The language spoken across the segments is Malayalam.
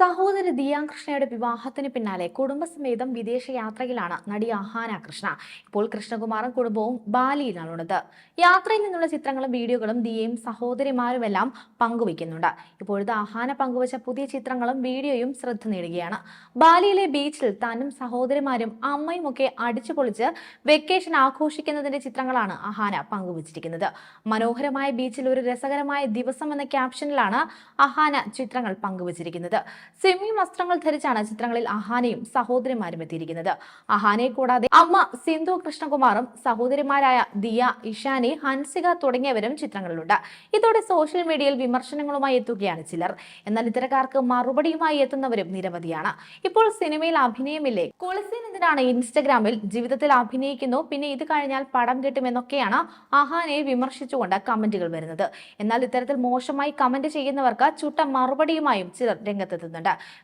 സഹോദരി ദിയാകൃഷ്ണയുടെ വിവാഹത്തിന് പിന്നാലെ കുടുംബസമേതം വിദേശ യാത്രയിലാണ് നടി അഹാന കൃഷ്ണ. ഇപ്പോൾ കൃഷ്ണകുമാറും കുടുംബവും ബാലിയിലാണുള്ളത് യാത്രയിൽ നിന്നുള്ള ചിത്രങ്ങളും വീഡിയോകളും ദിയയും സഹോദരിമാരുമെല്ലാം പങ്കുവയ്ക്കുന്നുണ്ട്. ഇപ്പോഴത്തെ അഹാന പങ്കുവച്ച പുതിയ ചിത്രങ്ങളും വീഡിയോയും ശ്രദ്ധ നേടുകയാണ്. ബാലിയിലെ ബീച്ചിൽ താനും സഹോദരിമാരും അമ്മയും ഒക്കെ അടിച്ചു പൊളിച്ച് വെക്കേഷൻ ആഘോഷിക്കുന്നതിന്റെ ചിത്രങ്ങളാണ് അഹാന പങ്കുവച്ചിരിക്കുന്നത്. മനോഹരമായ ബീച്ചിൽ ഒരു രസകരമായ ദിവസം എന്ന ക്യാപ്ഷനിലാണ് അഹാന ചിത്രങ്ങൾ പങ്കുവച്ചിരിക്കുന്നത്. സ്വിമ്മിംഗ് വസ്ത്രങ്ങൾ ധരിച്ചാണ് ചിത്രങ്ങളിൽ അഹാനയും സഹോദരിമാരും എത്തിയിരിക്കുന്നത്. അഹാനയെ കൂടാതെ അമ്മ സിന്ധു കൃഷ്ണകുമാറും സഹോദരിമാരായ ദിയ ഇഷാനി ഹൻസിക തുടങ്ങിയവരും ചിത്രങ്ങളിലുണ്ട്. ഇതോടെ സോഷ്യൽ മീഡിയയിൽ വിമർശനങ്ങളുമായി എത്തുകയാണ് ചിലർ. എന്നാൽ ഇത്തരക്കാർക്ക് മറുപടിയുമായി എത്തുന്നവരും നിരവധിയാണ്. ഇപ്പോൾ സിനിമയിൽ അഭിനയമില്ലേ? കൊളിസീൻ എന്തിനാണ് ഇൻസ്റ്റഗ്രാമിൽ ജീവിതത്തിൽ അഭിനയിക്കുന്നു? പിന്നെ ഇത് കഴിഞ്ഞാൽ പടം കിട്ടുമെന്നൊക്കെയാണ് അഹാനയെ വിമർശിച്ചുകൊണ്ട് കമന്റുകൾ വരുന്നത്. എന്നാൽ ഇത്തരത്തിൽ മോശമായി കമന്റ് ചെയ്യുന്നവർക്ക് ചുട്ട മറുപടിയുമായും ചിലർ രംഗത്തെത്തുന്നുണ്ട്.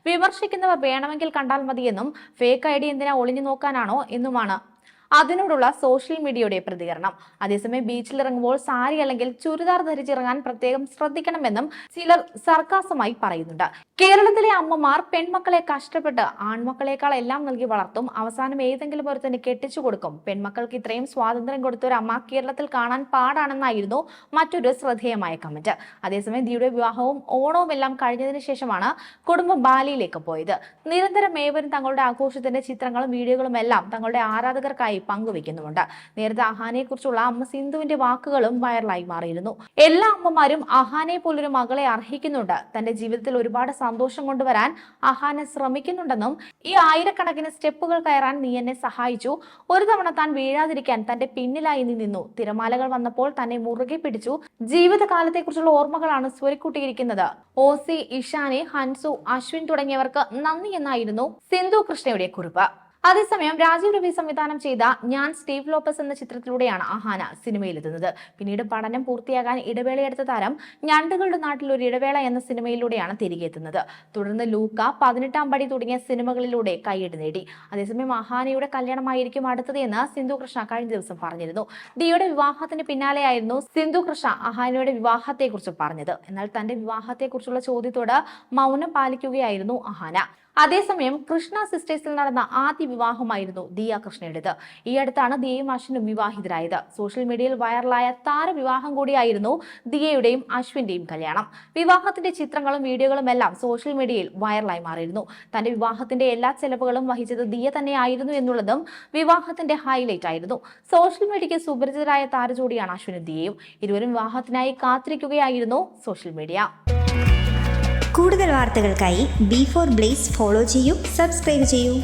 വിമർശിക്കുന്നവർ വേണമെങ്കിൽ കണ്ടാൽ മതിയെന്നും ഫേക്ക് ഐ ഡി എന്തിനാ ഒളിഞ്ഞു നോക്കാനാണോ എന്നുമാണ് അതിനോടുള്ള സോഷ്യൽ മീഡിയയുടെ പ്രതികരണം. അതേസമയം ബീച്ചിൽ ഇറങ്ങുമ്പോൾ സാരി അല്ലെങ്കിൽ ചുരിദാർ ധരിച്ചിറങ്ങാൻ പ്രത്യേകം ശ്രദ്ധിക്കണമെന്നും ചിലർ സർക്കാസമായി പറയുന്നുണ്ട്. കേരളത്തിലെ അമ്മമാർ പെൺമക്കളെ കഷ്ടപ്പെട്ട് ആൺമക്കളെക്കാൾ എല്ലാം നൽകി വളർത്തും അവസാനം ഏതെങ്കിലും ഒരുത്തന് കെട്ടിച്ചു കൊടുക്കും. പെൺമക്കൾക്ക് ഇത്രയും സ്വാതന്ത്ര്യം കൊടുത്ത ഒരു അമ്മ കേരളത്തിൽ കാണാൻ പാടാണെന്നായിരുന്നു മറ്റൊരു ശ്രദ്ധേയമായ കമന്റ് അതേസമയം ദിയുടെ വിവാഹവും ഓണവും എല്ലാം കഴിഞ്ഞതിന് ശേഷമാണ് കുടുംബം ബാലിയിലേക്ക് പോയത്. നിരന്തരം ഏവരും തങ്ങളുടെ ആഘോഷത്തിന്റെ ചിത്രങ്ങളും വീഡിയോകളും എല്ലാം തങ്ങളുടെ ആരാധകർക്കായി പങ്കുവെക്കുന്നുമുണ്ട്. നേരത്തെ അഹാനെ കുറിച്ചുള്ള അമ്മ സിന്ധുവിന്റെ വാക്കുകളും വൈറലായി മാറിയിരുന്നു. എല്ലാ അമ്മമാരും അഹാനെ പോലൊരു മകളെ അർഹിക്കുന്നുണ്ട്. തന്റെ ജീവിതത്തിൽ ഒരുപാട് സന്തോഷം കൊണ്ടുവരാൻ അഹാന ശ്രമിക്കുന്നുണ്ടെന്നും ഈ ആയിരക്കണക്കിന് സ്റ്റെപ്പുകൾ കയറാൻ നീ എന്നെ സഹായിച്ചു. ഒരു തവണ താൻ വീഴാതിരിക്കാൻ തന്റെ പിന്നിലായി നീ നിന്നു. തിരമാലകൾ വന്നപ്പോൾ തന്നെ മുറുകെ പിടിച്ചു. ജീവിതകാലത്തെക്കുറിച്ചുള്ള ഓർമ്മകളാണ് സ്വരിക്കൂട്ടിയിരിക്കുന്നത്. ഓസി ഇഷാനെ ഹൻസു അശ്വിൻ തുടങ്ങിയവർക്ക് നന്ദി എന്നായിരുന്നു സിന്ധു കൃഷ്ണയുടെ കുറിപ്പ്. അതേസമയം രാജീവ് രവി സംവിധാനം ചെയ്ത ഞാൻ സ്റ്റീവ് ലോപ്പസ് എന്ന ചിത്രത്തിലൂടെയാണ് അഹാന സിനിമയിലെത്തുന്നത്. പിന്നീട് പഠനം പൂർത്തിയാകാൻ ഇടവേളയെടുത്ത താരം ഞണ്ടുകളുടെ നാട്ടിൽ ഒരു ഇടവേള എന്ന സിനിമയിലൂടെയാണ് തിരികെ എത്തുന്നത്. തുടർന്ന് ലൂക്ക പതിനെട്ടാം പടി തുടങ്ങിയ സിനിമകളിലൂടെ കൈയ്യടി നേടി. അതേസമയം അഹാനയുടെ കല്യാണമായിരിക്കും അടുത്തത് എന്ന് സിന്ധു കൃഷ്ണ കഴിഞ്ഞ ദിവസം പറഞ്ഞിരുന്നു. ദിയുടെ വിവാഹത്തിന് പിന്നാലെയായിരുന്നു സിന്ധു കൃഷ്ണ അഹാനയുടെ വിവാഹത്തെക്കുറിച്ച് പറഞ്ഞത്. എന്നാൽ തന്റെ വിവാഹത്തെക്കുറിച്ചുള്ള ചോദ്യത്തോട് മൗനം പാലിക്കുകയായിരുന്നു അഹാന. അതേസമയം കൃഷ്ണ സിസ്റ്റേഴ്സിൽ നടന്ന ആദ്യ വിവാഹമായിരുന്നു ദിയ കൃഷ്ണയുടേത്. ഈ അടുത്താണ് ദിയയും അശ്വിനും വിവാഹിതരായത്. സോഷ്യൽ മീഡിയയിൽ വൈറലായ താരവിവാഹം കൂടിയായിരുന്നു ദിയയുടെയും അശ്വിന്റെയും കല്യാണം. വിവാഹത്തിന്റെ ചിത്രങ്ങളും വീഡിയോകളും എല്ലാം സോഷ്യൽ മീഡിയയിൽ വൈറലായി മാറിയിരുന്നു. തന്റെ വിവാഹത്തിന്റെ എല്ലാ ചെലവുകളും വഹിച്ചത് ദിയ തന്നെയായിരുന്നു എന്നുള്ളതും വിവാഹത്തിന്റെ ഹൈലൈറ്റ് ആയിരുന്നു. സോഷ്യൽ മീഡിയയ്ക്ക് സുപരിചിതരായ താരജോടിയാണ് അശ്വിനും ദിയയും. ഇരുവരും വിവാഹത്തിനായി കാത്തിരിക്കുകയായിരുന്നു സോഷ്യൽ മീഡിയ. കൂടുതൽ വാർത്തകൾക്കായി ബി ഫോർ ബ്ലേസ് ഫോളോ ചെയ്യൂ സബ്സ്ക്രൈബ് ചെയ്യൂ.